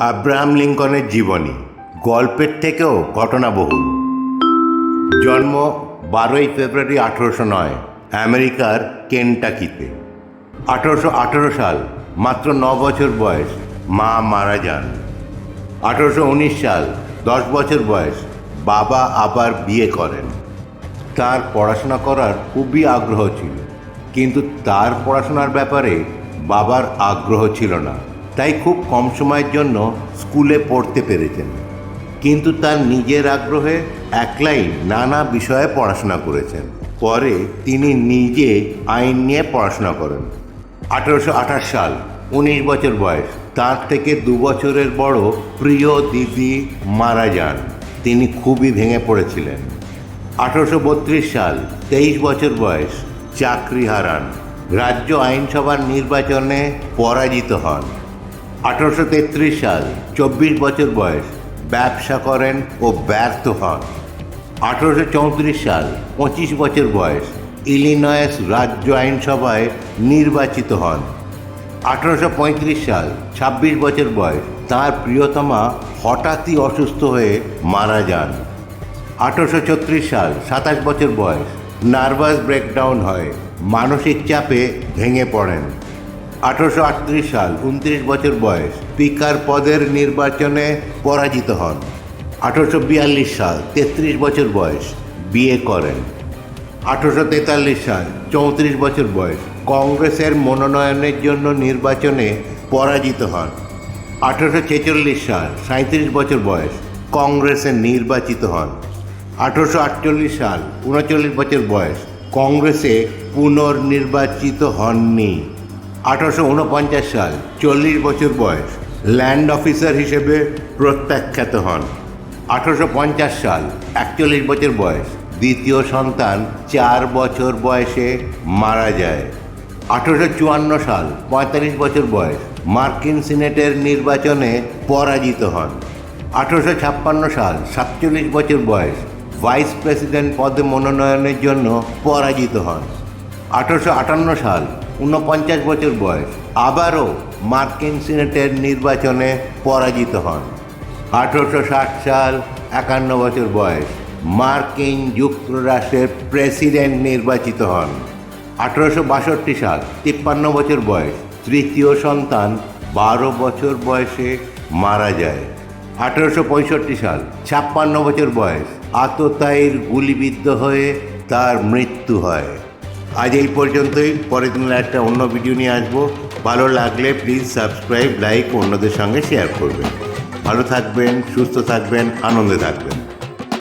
Abraham লিঙ্কনের জীবনী, গল্পের থেকেও ঘটনাবহুল। জন্ম বারোই ফেব্রুয়ারি আঠেরোশো নয়, আমেরিকার কেনটাকিতে। আঠেরোশো আঠেরো সাল, মাত্র ন বছর বয়স, মা মারা যান। আঠেরোশো উনিশ সাল, দশ বছর বয়স, বাবা আবার বিয়ে করেন। তার পড়াশোনা করার খুবই আগ্রহ ছিল, কিন্তু তার পড়াশোনার ব্যাপারে বাবার আগ্রহ ছিল না। তাই খুব কম সময়ের জন্য স্কুলে পড়তে পেরেছেন। কিন্তু তার নিজের আগ্রহে একলাই নানা বিষয়ে পড়াশোনা করেছেন। পরে তিনি নিজে আইন নিয়ে পড়াশোনা করেন। আঠেরোশো আঠাশ সাল, উনিশ বছর বয়স, তার থেকে দু বছরের বড় প্রিয় দিদি মারা যান। তিনি খুবই ভেঙে পড়েছিলেন। আঠারোশো বত্রিশ সাল, তেইশ বছর বয়স, চাকরি হারান। রাজ্য আইনসভার নির্বাচনে পরাজিত হন। আঠারোশো তেত্রিশ সাল, চব্বিশ বছর বয়স, ব্যবসা করেন ও ব্যর্থ হন। আঠারোশো চৌত্রিশ সাল, পঁচিশ বছর বয়স, ইলিনয়েস রাজ্য আইনসভায় নির্বাচিত হন। আঠারোশো পঁয়ত্রিশ সাল, ছাব্বিশ বছর বয়স, তার প্রিয়তমা হঠাৎই অসুস্থ হয়ে মারা যান। আঠারোশো ছত্রিশ সাল, সাতাশ বছর বয়স, নার্ভাস ব্রেকডাউন হয়, মানসিক চাপে ভেঙে পড়েন। আঠারোশো আটত্রিশ সাল, উনত্রিশ বছর বয়স, স্পিকার পদের নির্বাচনে পরাজিত হন। আঠারোশো বিয়াল্লিশ সাল, তেত্রিশ বছর বয়স, বিয়ে করেন। আঠারোশো তেতাল্লিশ সাল, চৌত্রিশ বছর বয়স, কংগ্রেসের মনোনয়নের জন্য নির্বাচনে পরাজিত হন। আঠারোশো ছেচল্লিশ সাল সাঁত্রিশ বছর বয়স, কংগ্রেসে নির্বাচিত হন। আঠারোশো আটচল্লিশ সাল, উনচল্লিশ বছর বয়স, কংগ্রেসে পুনর্নির্বাচিত হননি। আঠারোশো উনপঞ্চাশ সাল চল্লিশ বছর বয়স ল্যান্ড অফিসার হিসেবে প্রত্যাখ্যাত হন। আঠারোশো পঞ্চাশ সাল একচল্লিশ বছর বয়স দ্বিতীয় সন্তান চার বছর বয়সে মারা যায়। আঠারোশো চুয়ান্ন সাল পঁয়তাল্লিশ বছর বয়স মার্কিন সিনেটের নির্বাচনে পরাজিত হন। আঠারোশো ছাপ্পান্ন সাল সাতচল্লিশ বছর বয়স ভাইস প্রেসিডেন্ট পদে মনোনয়নের জন্য পরাজিত হন। আঠারোশো আটান্ন সাল ঊনপঞ্চাশ বছর বয়স। আবারও মার্কিন সিনেটের নির্বাচনে পরাজিত হন। আঠারোশো ষাট সাল একান্ন বছর বয়স, মার্কিন যুক্তরাষ্ট্রের প্রেসিডেন্ট নির্বাচিত হন। আঠারোশো বাষট্টি সাল, তিপ্পান্ন বছর বয়স, তৃতীয় সন্তান বারো বছর বয়সে মারা যায়। আঠারোশো পঁয়ষট্টি সাল, ছাপ্পান্ন বছর বয়স, আততায়ীর গুলিবিদ্ধ হয়ে তার মৃত্যু হয়। আজ এই পর্যন্তই। পরের দিন একটা অন্য ভিডিও নিয়ে আসব। ভালো লাগলে প্লিজ সাবস্ক্রাইব লাইক অন্যদের সঙ্গে শেয়ার করবেন। ভালো থাকবেন, সুস্থ থাকবেন, আনন্দে থাকবেন।